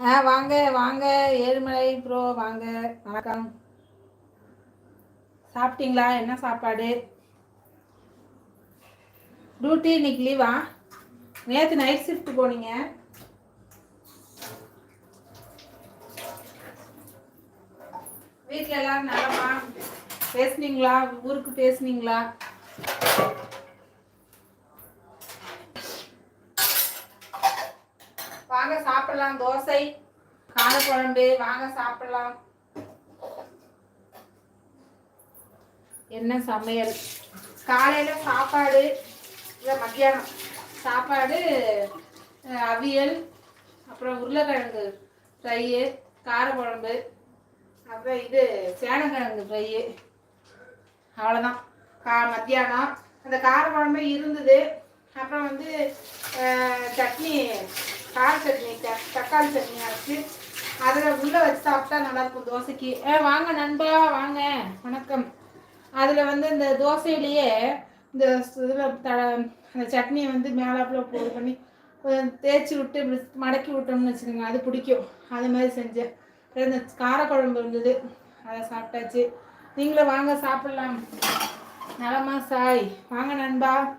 ஆ வாங்க வாங்க. ஏழுமலை ப்ரோ வாங்க. வணக்கம். சாப்பிட்டீங்களா? என்ன சாப்பாடு? டியூட்டி இன்னைக்கு லீவா நேற்று நைட் ஷிஃப்ட் போனீங்க. வீட்டில் எல்லாரும் நலமா? பேசுனீங்களா? ஊருக்கு பேசுனீங்களா வாங்க சாப்பிடலாம் தோசை காரக்குழம்பு வாங்க சாப்பிடலாம். என்ன சமையல்? காலையில சாப்பாடு இல்லை மத்தியானம் சாப்பாடு அவியல் அப்புறம் உருளைக்கிழங்கு ஃப்ரையு காரக்குழம்பு அப்புறம் இது சேனக்கிழங்கு ஃப்ரையு அவ்வளோதான் கா மத்தியானம். அந்த காரக்குழம்பு இருந்தது. அப்புறம் வந்து சட்னி கார சட்னி த- தக்காளி சட்னி அரைச்சி அதில் உள்ளே வச்சு சாப்பிட்டா நல்லாயிருக்கும் தோசைக்கு. ஏ வாங்க நண்பா வாங்க. வணக்கம். அதில் வந்து இந்த தோசையிலேயே இந்த இதில் த அந்த சட்னியை வந்து மேலாப்பில் போடு பண்ணி கொஞ்சம் தேய்ச்சி விட்டு இப்படி மடக்கி விட்டோம்னு வச்சுக்கோங்க அது பிடிக்கும். அது மாதிரி செஞ்சேன். இந்த காரக்குழம்பு இருந்தது அதை சாப்பிட்டாச்சு. நீங்களும் வாங்க சாப்பிட்லாம். நலமா சாய். வாங்க நண்பா.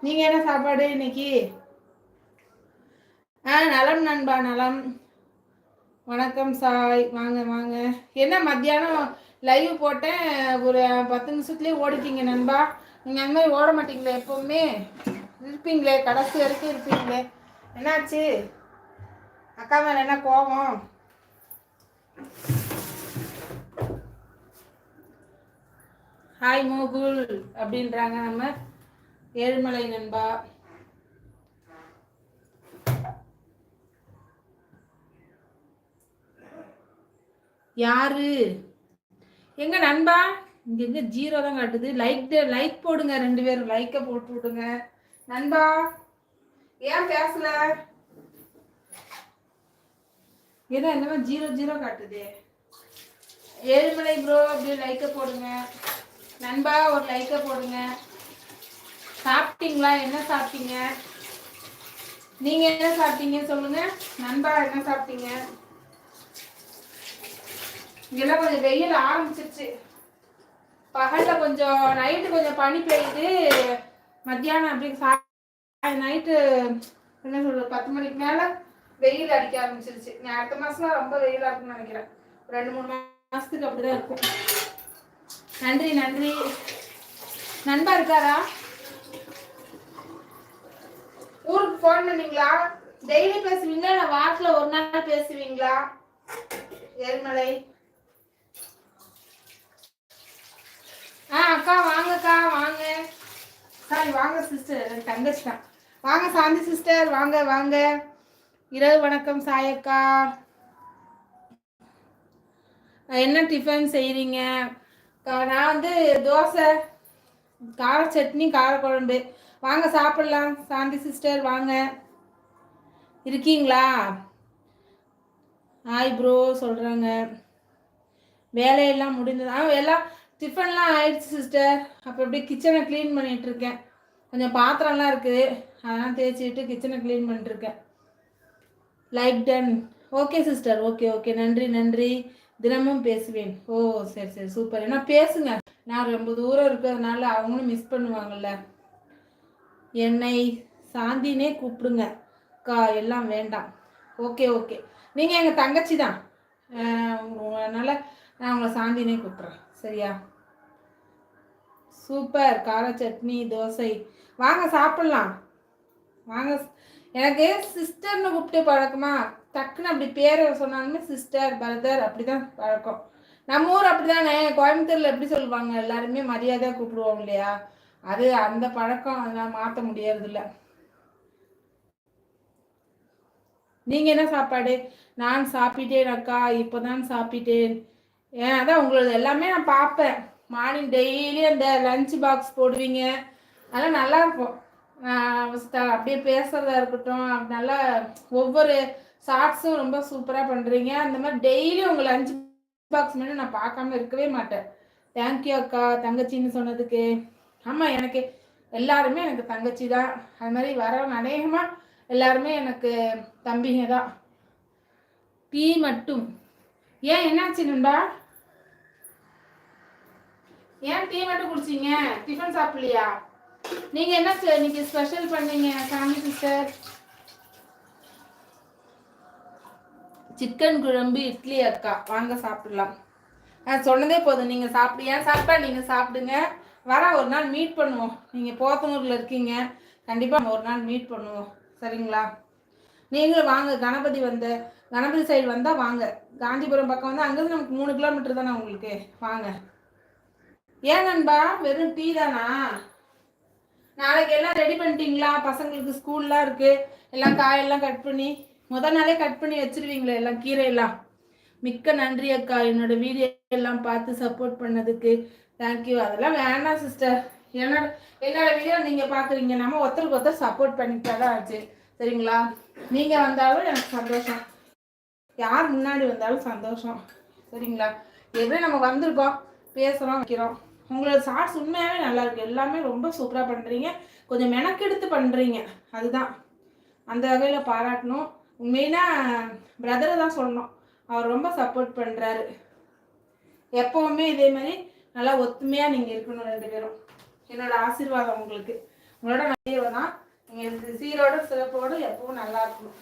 நீங்கள் என்ன சாப்பாடு இன்னைக்கு? ஆ நலம் நண்பா நலம். வணக்கம் சாய். வாங்க வாங்க. என்ன மத்தியானம் லைவ் போட்டேன். ஒரு பத்து நிமிஷத்துலேயே ஓடிட்டீங்க நண்பா. நீங்கள் அந்த மாதிரி ஓட மாட்டீங்களே எப்போவுமே. இருப்பீங்களே கடைசி வரைக்கும் இருப்பீங்களே. என்னாச்சு? அக்கா மேலே என்ன கோபம்? ஹாய் மோகுல். அப்படின்றாங்க நம்ம. ஏழுமலை நண்பா. யாரு? எங்க நண்பா? இங்க எங்க ஜீரோ தான் காட்டுது. லைக் லைக் போடுங்க. ரெண்டு பேரும் லைக்க போட்டு விடுங்க. நண்பா ஏன் பேசல? ஏதோ என்னமோ ஜீரோ ஜீரோ காட்டுது. ஏழுமலை ப்ரோ அப்படியே லைக்க போடுங்க. நண்பா ஒரு லைக்க போடுங்க. சாப்பிட்டீங்களா? என்ன சாப்பிட்டீங்க? நீங்க என்ன சாப்பிட்டீங்க? சொல்லுங்க. நண்பா என்ன சாப்பிட்டீங்க? இங்கெல்லாம் கொஞ்சம் வெயில் ஆரம்பிச்சிருச்சு. பகலில் கொஞ்சம் நைட்டு கொஞ்சம் பனி பெய்யுது. மத்தியானம் அப்படி சா நைட்டு என்ன சொல்கிறது பத்து மணிக்கு மேலே வெயில் அடிக்க ஆரம்பிச்சிருச்சு. நான் அடுத்த மாதம்லாம் ரொம்ப வெயிலாக இருக்கும்னு நினைக்கிறேன். ரெண்டு மூணு மாசத்துக்கு அப்படிதான் இருக்கும். நன்றி நன்றி. நண்பா இருக்காரா? ஊருக்கு ஃபோன் பண்ணீங்களா? டெய்லி பேசுவீங்களா? இல்லை வாரத்தில் ஒரு நாள் பேசுவீங்களா? ஏழ்மலை ஆ அக்கா வாங்கக்கா வாங்க. சாரி வாங்க சிஸ்டர் தங்கச்சி தான். வாங்க சாந்தி சிஸ்டர் வாங்க வாங்க. இரவு வணக்கம் சாயக்கா என்ன டிஃபன் செய்கிறீங்க நான் வந்து தோசை கார சட்னி காரக்குழம்பு வாங்க சாப்பிடலாம். சாந்தி சிஸ்டர் வாங்க. இருக்கீங்களா? ஆய் ப்ரோ சொல்கிறாங்க வேலையெல்லாம் முடிந்தது. ஆ எல்லாம் டிஃபன்லாம் ஆயிடுச்சு சிஸ்டர் அப்போ அப்படியே கிச்சனை க்ளீன் பண்ணிட்டு இருக்கேன் கொஞ்சம் பாத்திரம்லாம் இருக்குது. அதெல்லாம் தேய்ச்சிட்டு கிச்சனை க்ளீன் பண்ணிட்டுருக்கேன். Like done okay sister okay okay நன்றி நன்றி. தினமும் பேசுவேன். ஓ சரி சரி. சூப்பர் ஏன்னா பேசுங்க. நான் ரொம்ப தூரம் இருக்கிறதுனால அவங்களும் மிஸ் பண்ணுவாங்கல்ல. என்னை சாந்தினே கூப்பிடுங்க. கா எல்லாம் வேண்டாம். ஓகே ஓகே நீங்கள் எங்கள் தங்கச்சி தான். அதனால் நான் உங்களை சாந்தினே கூப்பிட்றேன். சரியா? சூப்பர். கார சட்னி தோசை. வாங்க சாப்பிட்லாம். வாங்க. எனக்கு சிஸ்டர்னு கூப்பிட்டு பழக்கமா டக்குன்னு அப்படி பேரை சொன்னாலுமே சிஸ்டர் பிரதர் அப்படி தான் பழக்கம். நம்ம ஊர் அப்படிதானே? கோயம்புத்தூரில் எப்படி சொல்லுவாங்க? எல்லாருமே மரியாதையாக கூப்பிடுவோம் இல்லையா? அது அந்த பழக்கம் அதெல்லாம் மாற்ற முடியறதில்ல. நீங்கள் என்ன சாப்பாடு? நான் சாப்பிட்டேன் அக்கா இப்போ தான் சாப்பிட்டேன். ஏன் அதான் உங்களது எல்லாமே நான் பார்ப்பேன். மார்னிங் டெய்லி அந்த லஞ்ச் பாக்ஸ் போடுவீங்க. அதெல்லாம் நல்லா இருக்கும். அப்படியே பேசுறதா இருக்கட்டும். நல்லா ஒவ்வொரு ஷார்ட்ஸும் ரொம்ப சூப்பராக பண்ணுறீங்க அந்த மாதிரி டெய்லி உங்கள் லஞ்ச் பாக்ஸ் மட்டும் நான் பார்க்காம இருக்கவே மாட்டேன். தேங்க்யூ அக்கா தங்கச்சின்னு சொன்னதுக்கு. ஆமாம் எனக்கு எல்லாருமே எனக்கு தங்கச்சி தான். அது மாதிரி வரவங்க அநேகமாக எல்லாருமே எனக்கு தம்பிங்க தான். டீ மட்டும். ஏன் என்னாச்சு நண்பா? ஏன் டீ மட்டும் குடிச்சீங்க? டிஃபன் சாப்பிடலையா? நீங்க என்ன இன்னைக்கு ஸ்பெஷல் பண்ணீங்க சாமி சிஸ்டர் சிக்கன் குழம்பு இட்லி அக்கா. வாங்க சாப்பிடலாம். நான் சொன்னதே போதும். நீங்கள் சாப்பிடு ஏன் சாப்பிட்டா நீங்கள் சாப்பிடுங்க. வர ஒரு நாள் மீட் பண்ணுவோம். நீங்கள் போத்தனூர்ல இருக்கீங்க. கண்டிப்பாக ஒரு நாள் மீட் பண்ணுவோம். சரிங்களா? நீங்களும் வாங்க. கணபதி வந்த கணபதி சைடு வந்தால் வாங்க. காந்திபுரம் பக்கம் வந்து அங்கேருந்து நமக்கு மூணு கிலோமீட்டர் தானே உங்களுக்கு? வாங்க. ஏன் நண்பா? வெறும் டீ தானா? நாளைக்கு எல்லாம் ரெடி பண்ணிட்டீங்களா? பசங்களுக்கு ஸ்கூல்லாம் இருக்குது எல்லாம் காயெல்லாம் கட் பண்ணி முத நாளே கட் பண்ணி வச்சிருவீங்களே எல்லாம் கீரையெல்லாம். மிக்க நன்றி அக்கா. என்னோட வீடியோ எல்லாம் பார்த்து சப்போர்ட் பண்ணதுக்கு. தேங்க்யூ அதெல்லாம் வேணாம் சிஸ்டர் என்னோட என்னோட வீடியோ நீங்கள் பார்க்குறீங்க. நம்ம ஒருத்தருக்கு ஒருத்தர் சப்போர்ட் பண்ணிக்கிட்டா தான் ஆச்சு. சரிங்களா? நீங்கள் வந்தாலும் எனக்கு சந்தோஷம். யார் முன்னாடி வந்தாலும் சந்தோஷம். சரிங்களா? எப்படி நம்ம வந்திருக்கோம் பேசுகிறோம் வைக்கிறோம். உங்களோட ஷார்ட்ஸ் உண்மையாகவே நல்லா இருக்கு. எல்லாமே ரொம்ப சூப்பராக பண்ணுறீங்க கொஞ்சம் மெனக்கெடுத்து பண்ணுறீங்க அதுதான். அந்த வகையில் பாராட்டணும். மெயினாக பிரதரை தான் சொல்லணும். அவர் ரொம்ப சப்போர்ட் பண்ணுறாரு எப்போவுமே இதே மாதிரி நல்லா ஒத்துமையாக நீங்கள் இருக்கணும் ரெண்டு பேரும். என்னோட ஆசீர்வாதம் உங்களுக்கு. உங்களோட நிறைய தான். நீங்கள் சீரோட சிறப்போடு எப்பவும் நல்லா இருக்கணும்.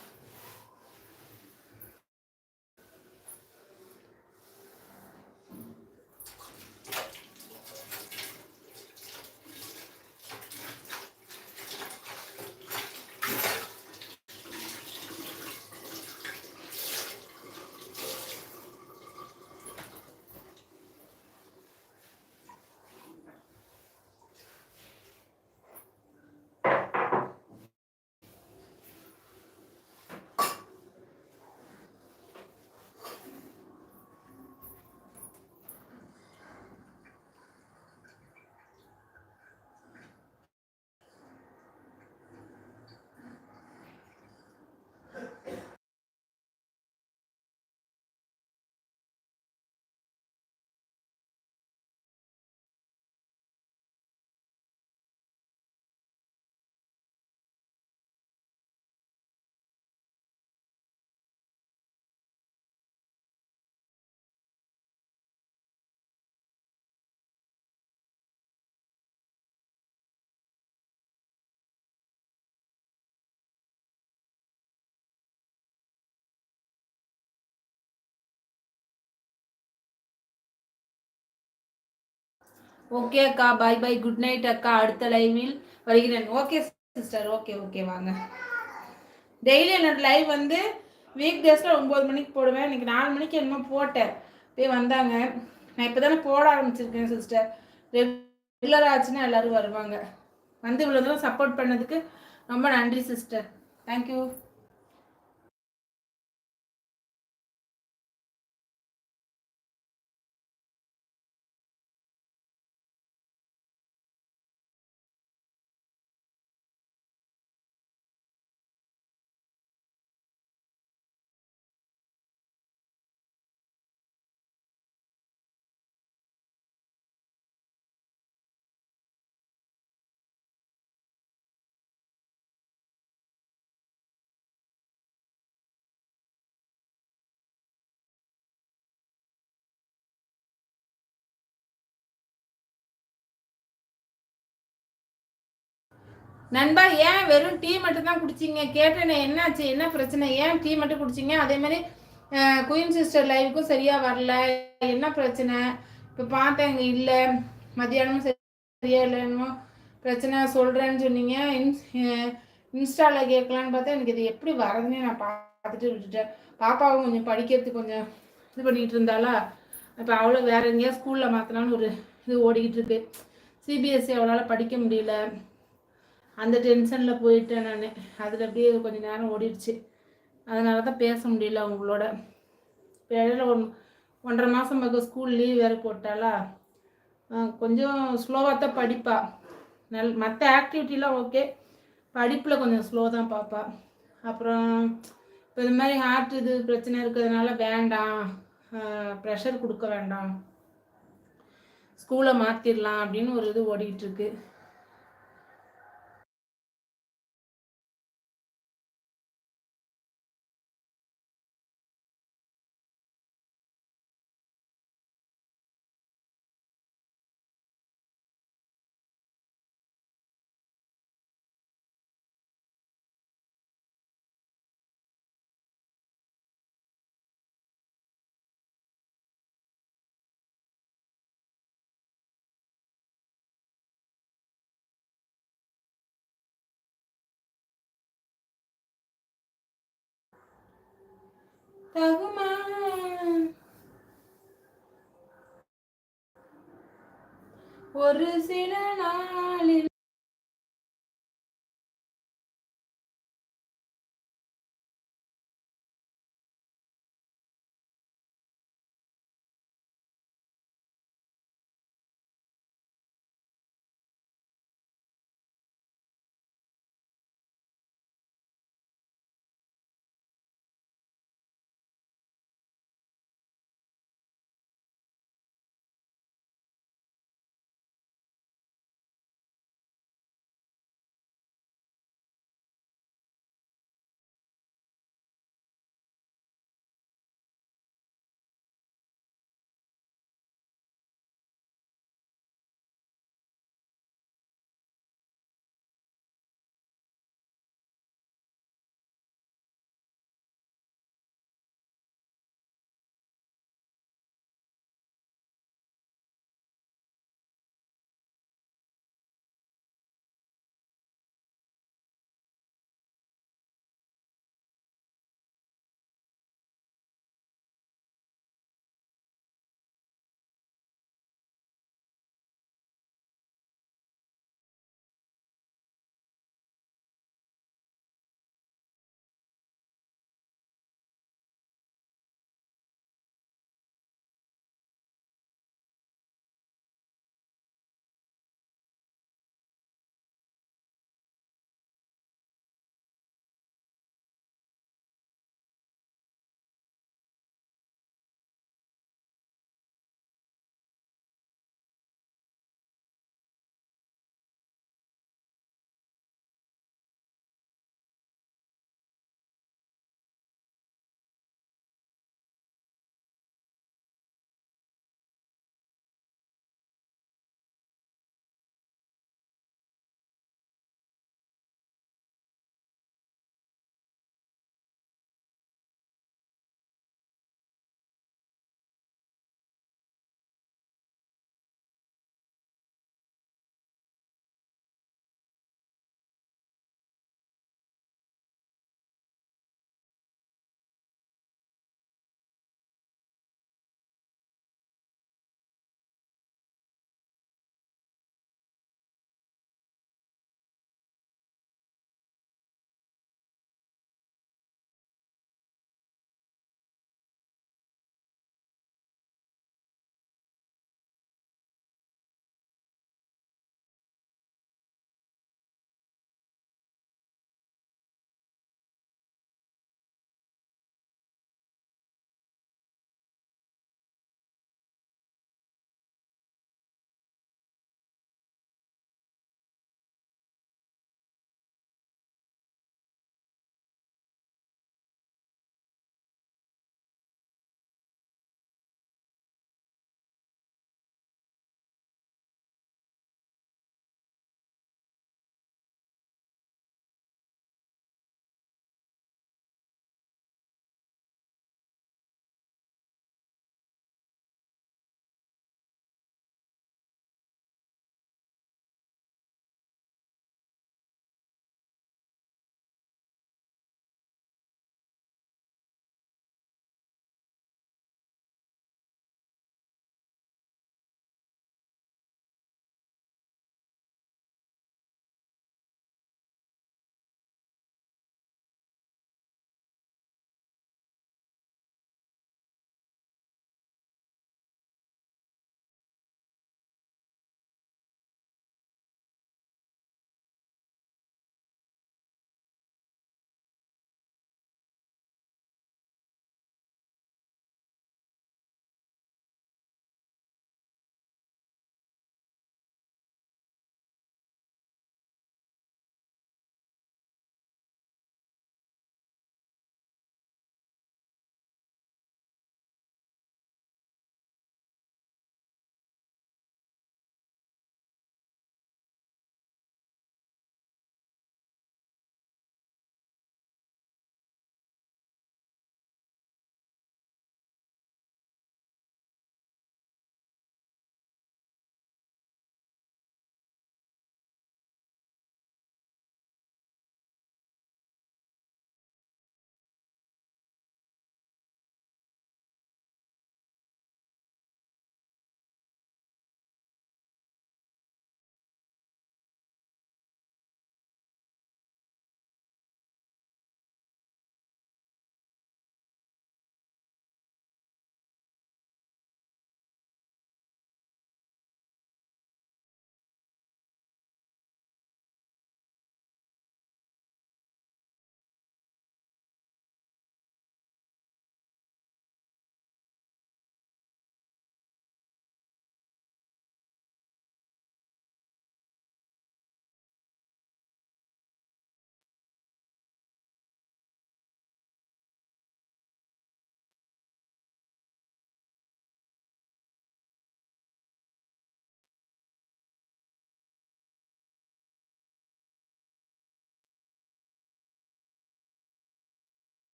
ஓகே அக்கா. பாய் பாய் குட் நைட் அக்கா. அடுத்த லைவில் வருகிறேன். ஓகே சிஸ்டர் ஓகே ஓகே வாங்க. டெய்லி என்னோட லைவ் வந்து வீக் டேஸில் ஒம்பது மணிக்கு போடுவேன். இன்றைக்கி நாலு மணிக்கு என்னமோ போட்டேன். போய் வந்தாங்க. நான் இப்போ தானே போட ஆரம்பிச்சிருக்கேன் சிஸ்டர் ரெகுலர் ஆச்சுன்னா எல்லோரும் வருவாங்க. வந்து இவ்வளோ தூரம் சப்போர்ட் பண்ணதுக்கு ரொம்ப நன்றி சிஸ்டர் தேங்க்யூ நண்பா ஏன் வெறும் டீ மட்டும் தான் குடிச்சிங்க? கேட்டேனே என்னாச்சு? என்ன பிரச்சனை? ஏன் டீ மட்டும் குடிச்சிங்க? அதே மாதிரி குயின் சிஸ்டர் லைவுக்கும் சரியாக வரல. என்ன பிரச்சனை? இப்போ பார்த்தேன் இங்கே இல்லை. மதியானமும் சரியா இல்லைன்னு பிரச்சனை. சொல்கிறேன்னு சொன்னீங்க. இன்ஸ் இன்ஸ்டாவில் கேட்கலான்னு பார்த்தா எனக்கு இது எப்படி வரதுன்னே நான் பார்த்துட்டு விட்டுட்டேன். பாப்பாவும் கொஞ்சம் படிக்கிறதுக்கு கொஞ்சம் இது பண்ணிகிட்டு இருந்தாலா இப்போ அவ்வளோ வேறு எங்கேயா ஸ்கூலில் மாற்றலான்னு ஒரு இது ஓடிக்கிட்டு இருக்கு. சிபிஎஸ்சி அவளால் படிக்க முடியல. அந்த டென்ஷனில் போயிட்டேன் நான். அதில் அப்படியே கொஞ்சம் நேரம் ஓடிடுச்சு. அதனால தான் பேச முடியல அவங்களோட இப்போ இடையில ஒன் ஒன்றரை மாதம் பக்கம் ஸ்கூல் லீவ் வேறு போட்டாலா கொஞ்சம் ஸ்லோவாக தான் படிப்பா. நல் மற்ற ஆக்டிவிட்டிலாம் ஓகே படிப்பில் கொஞ்சம் ஸ்லோ தான் பார்ப்பா அப்புறம் இப்போ இது மாதிரி ஹார்ட் இது பிரச்சனை இருக்கிறதுனால வேண்டாம். ப்ரெஷர் கொடுக்க வேண்டாம். ஸ்கூலை மாற்றிடலாம் அப்படின்னு ஒரு இது ஓடிக்கிட்டு இருக்கு. தகுமா ஒரு சில நாளில்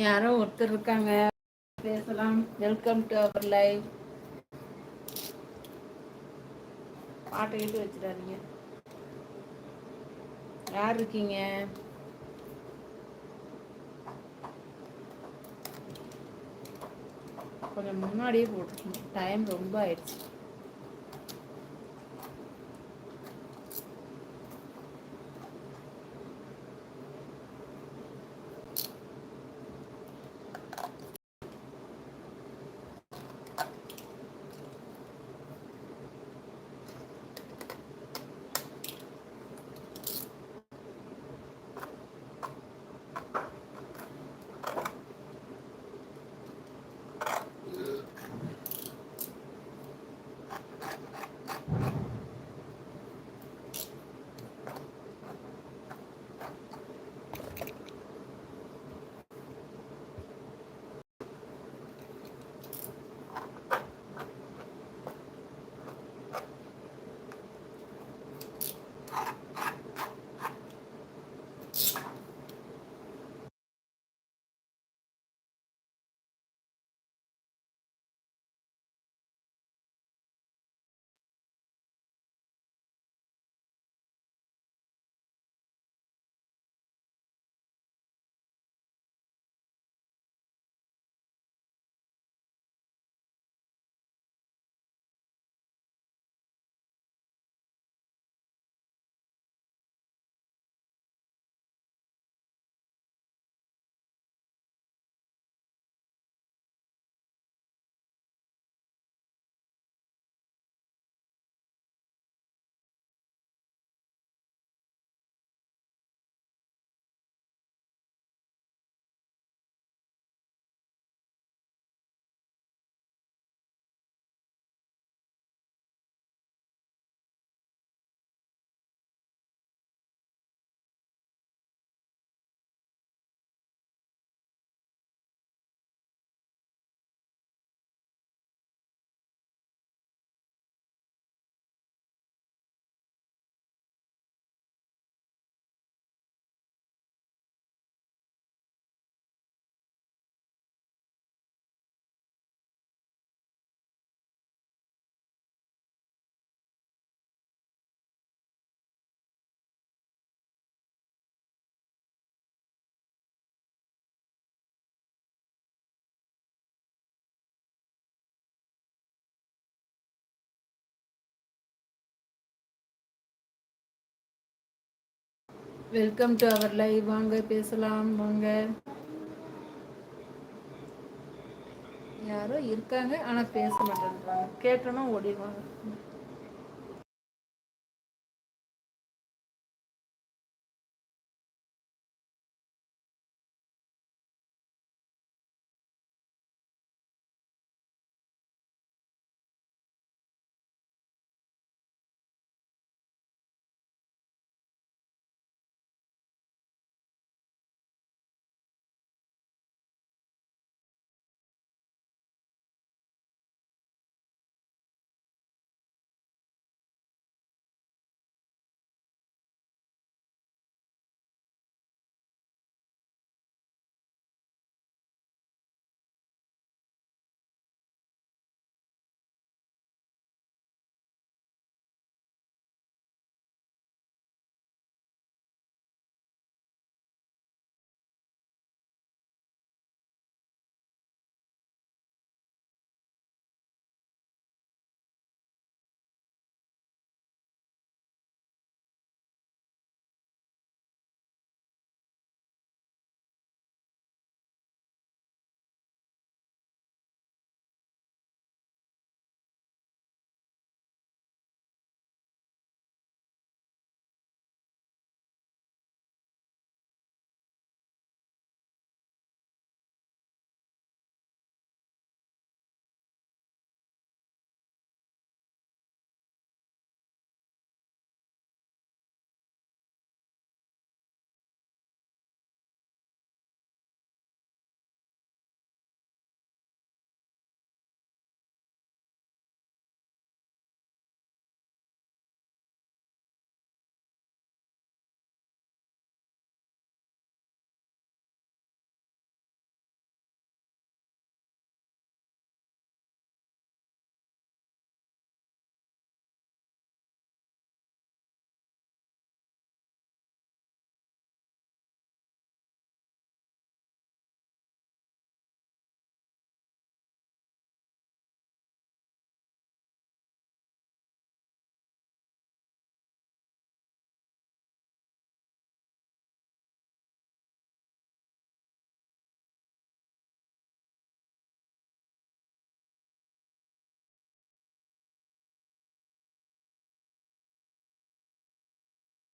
யாரோ ஒருத்தர் இருக்காங்க. பேசலாம். வெல்கம் டு அவர் லைவ் பாட்டு கேட்டு வச்சிடாதீங்க. யார் இருக்கீங்க? கொஞ்சம் முன்னாடியே போட்டுருக்கீங்க டைம் ரொம்ப ஆயிடுச்சு. வெல்கம் டு அவர் லைவ் வாங்க பேசலாம். வாங்க. யாரோ இருக்காங்க ஆனால் பேச மாட்டேன்றாங்க. கேட்டோன்னா ஓடிடுவாங்க.